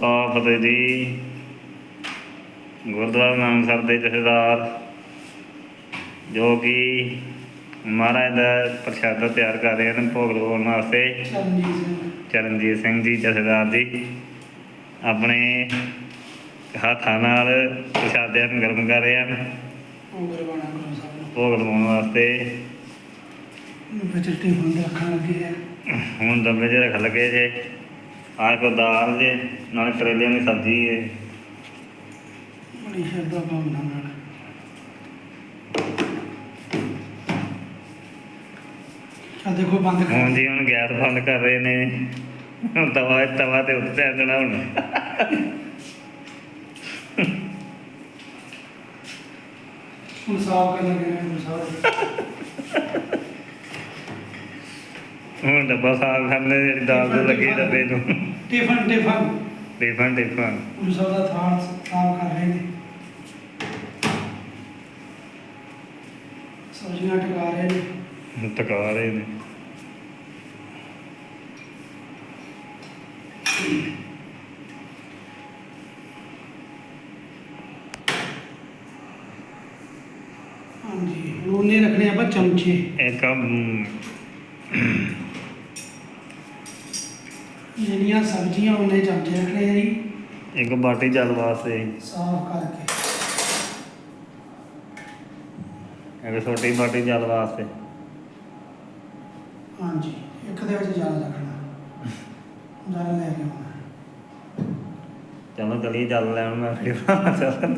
ਖਾਲਸਾ ਫਤਿਹ ਜੀ ਗੁਰਦੁਆਰਾ ਨਾਨਕਸਰ ਦੇ ਜਥੇਦਾਰ ਜੋ ਕਿ ਮਹਾਰਾਜ ਦਾ ਪ੍ਰਸ਼ਾਦਾ ਤਿਆਰ ਕਰ ਰਹੇ ਹਨ ਭੋਗ ਲਗਾਉਣ ਵਾਸਤੇ। ਚਰਨਜੀਤ ਸਿੰਘ। ਜੀ ਜਥੇਦਾਰ ਜੀ ਆਪਣੇ ਹੱਥਾਂ ਨਾਲ ਪ੍ਰਸ਼ਾਦਿਆਂ ਨੂੰ ਗਰਮ ਕਰ ਰਹੇ ਹਨ। ਸਾਹਿਬ ਭੋਗ ਲਗਾਉਣ ਵਾਸਤੇ। ਟਿਫਨ ਦੇ ਰੱਖਣ ਲੱਗੇ ਹੁਣ ਦੰਬੇ ਜਿਹੇ ਰੱਖ ਲਗੇ ਜੇ। ਆਹ ਕੋ ਦਾਲ ਜੇ ਨਾਲੇ ਕਰੇਲਿਆਂ ਦੀ ਸਬਜ਼ੀ ਹੈ ਬੜੀ ਸ਼ਰਧਾ ਭਾਵਨਾ ਨਾਲ ਆ ਦੇਖੋ ਬੰਦ ਕਰ। ਹੁਣ ਜੀ ਹੁਣ ਗੈਸ ਬੰਦ ਕਰ ਰਹੇ ਨੇ। ਹੁਣ ਤਵਾ ਤਵਾ ਤੇ ਉੱਤੇ ਆ ਜਾਣਾ ਹੁਣ। ਹੁਣ ਸਾਫ਼ ਕਰਨ ਨੇ ਗੁਰੂ ਸਾਹਿਬ ਹੁਣ ਡੱਬਾ ਸਾਫ਼ ਕਰਨੇ ਜਿਹੜੀ ਦਾਲ ਦੇ ਲੱਗੇ ਡੱਬੇ ਨੂੰ। Tiffin tiffin tiffin tiffin Guru Sahib ਦਾ ਥਾਲ ਸਾਫ਼ ਕਰ ਰਹੇ ਨੇ। ਸਬਜ਼ੀਆਂ ਟਿਕਾ ਰਹੇ ਨੇ। ਟਕਾ ਰਹੇ ਨੇ। ਹਾਂਜੀ ਉਹਨੇ ਰੱਖਣੇ ਆਪਾਂ ਚਮਚੇ। ਇੱਕ ਜਿਹੜੀਆਂ ਸਬਜ਼ੀਆਂ ਉਹਨੇ ਚਮਚੇ ਰੱਖਣੇ ਆ ਜੀ। ਇੱਕ ਬਾਟੀ ਜਲ ਵਾਸਤੇ। ਸਾਫ਼ ਕਰਕੇ। ਇੱਕ ਛੋਟੀ ਬਾਟੀ ਜਲ ਵਾਸਤੇ। ਹਾਂਜੀ ਇੱਕ ਦੇ ਵਿੱਚ ਜਲ ਰੱਖਣਾ ਜਲ ਲੈ ਕੇ ਆਉਣਾ। ਚਲੋ ਗਲੀ ਜਲ ਲੈਣ ਮੈਂ ਫਿਰ ਚੱਲ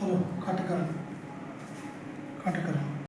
ਚਲੋ ਕੱਟ ਕਰ ਕੱਟ ਕਰ।